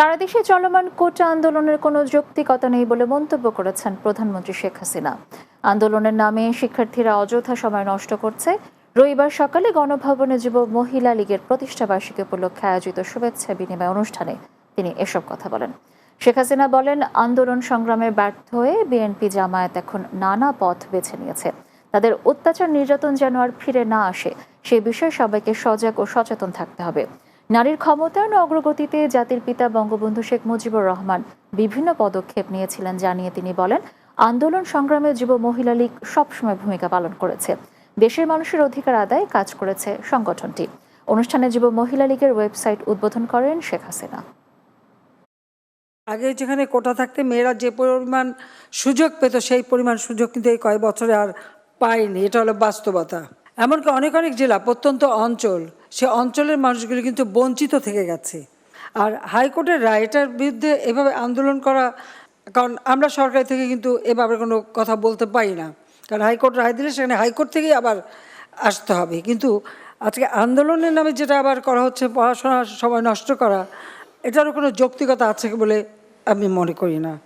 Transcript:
সারা দেশে চলমান কোটা আন্দোলনের কোনো যৌক্তিকতা নেই বলে মন্তব্য করেছেন প্রধানমন্ত্রী শেখ হাসিনা। আন্দোলনের নামে শিক্ষার্থীরা অযথা সময় নষ্ট করছে। রবিবার সকালে গণভবনে যুব মহিলা লীগের প্রতিষ্ঠা বার্ষিকী উপলক্ষে আয়োজিত শুভেচ্ছা বিনিময় অনুষ্ঠানে তিনি এসব কথা বলেন। শেখ হাসিনা বলেন, আন্দোলন সংগ্রামে ব্যর্থ হয়ে বিএনপি জামায়াত এখন নানা পথ বেছে নিয়েছে। তাদের অত্যাচার নির্যাতন যেন আর ফিরে না আসে, সে বিষয়ে সবাইকে সজাগ ও সচেতন থাকতে হবে। নারীর ক্ষমতায়ন অগ্রগতিতে জাতির পিতা বঙ্গবন্ধু শেখ মুজিবুর রহমান বিভিন্ন পদক্ষেপ নিয়েছিলেন জানিয়ে তিনি বলেন, আন্দোলন সংগ্রামে যুব মহিলা লীগ সবসময় ভূমিকা পালন করেছে। দেশের মানুষের অধিকার আদায় কাজ করেছে সংগঠনটি। অনুষ্ঠানে যুব মহিলা লীগের ওয়েবসাইট উদ্বোধন করেন শেখ হাসিনা। আগে যেখানে কোটা থাকতে মেয়েরা যে পরিমাণ সুযোগ পেত, সেই পরিমাণ সুযোগ কিন্তু এই কয়েক বছরে আর পায়নি। এটা হলো বাস্তবতা। এমনকি অনেক অনেক জেলা, প্রত্যন্ত অঞ্চল সে অঞ্চলের মানুষগুলি কিন্তু বঞ্চিত থেকে গেছে। আর হাইকোর্টের রায় এটার বিরুদ্ধে এভাবে আন্দোলন করা, কারণ আমরা সরকার থেকে কিন্তু এভাবে কোনো কথা বলতে পারি না। কারণ হাইকোর্ট রায় দিলে সেখানে হাইকোর্ট থেকেই আবার আসতে হবে। কিন্তু আজকে আন্দোলনের নামে যেটা আবার করা হচ্ছে পড়াশোনার সময় নষ্ট করা, এটারও কোনো যৌক্তিকতা আছে বলে আমি মনে করি না।